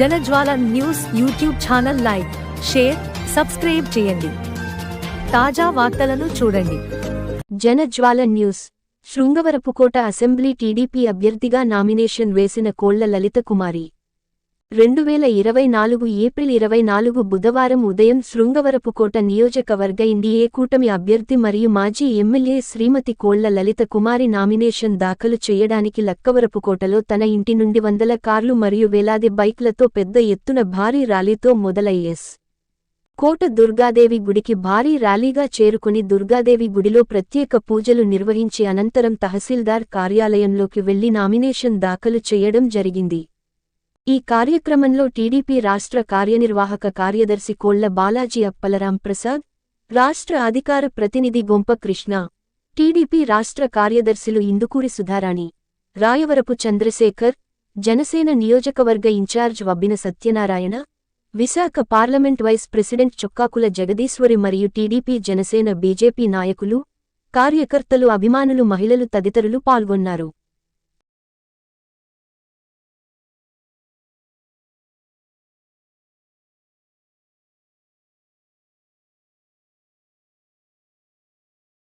Janajwala news YouTube channel like share subscribe చేయండి. తాజా వార్తలను చూడండి. Janajwala news. Srungavarapukota assembly TDP అభ్యర్థిగా నామినేషన్ వేసిన కోళ్ళ లలిత కుమారి. రెండు వేల ఇరవై నాలుగు ఏప్రిల్ ఇరవై నాలుగు బుధవారం ఉదయం శృంగవరపుకోట నియోజకవర్గ ఎన్డీఏ కూటమి అభ్యర్థి మరియు మాజీ ఎమ్మెల్యే శ్రీమతి కోళ్ళ లలిత కుమారి నామినేషన్ దాఖలు చేయడానికి లక్కవరపుకోటలో తన ఇంటి నుండి వందల కార్లు మరియు వేలాది బైక్లతో పెద్ద ఎత్తున భారీ ర్యాలీతో మొదలయ్యేస్ కోట దుర్గాదేవి గుడికి భారీ ర్యాలీగా చేరుకుని దుర్గాదేవి గుడిలో ప్రత్యేక పూజలు నిర్వహించి అనంతరం తహసీల్దార్ కార్యాలయంలోకి వెళ్ళి నామినేషన్ దాఖలు చేయడం జరిగింది. ఈ కార్యక్రమంలో టీడీపీ రాష్ట్ర కార్యనిర్వాహక కార్యదర్శి కోళ్ళ బాలాజీ అప్పలరాం ప్రసాద్ రాష్ట్ర అధికార ప్రతినిధి గొంప కృష్ణ టీడీపీ రాష్ట్ర కార్యదర్శులు ఇందుకూరి సుధారాణి రాయవరపు చంద్రశేఖర్ జనసేన నియోజకవర్గ incharge Vabbina Satyanarayana Visakha parliament vice president Chokkakula Jagadeeswari మరియు టీడీపీ జనసేన బీజేపీ నాయకులు కార్యకర్తలు అభిమానులు మహిళలు తదితరులు పాల్గొన్నారు.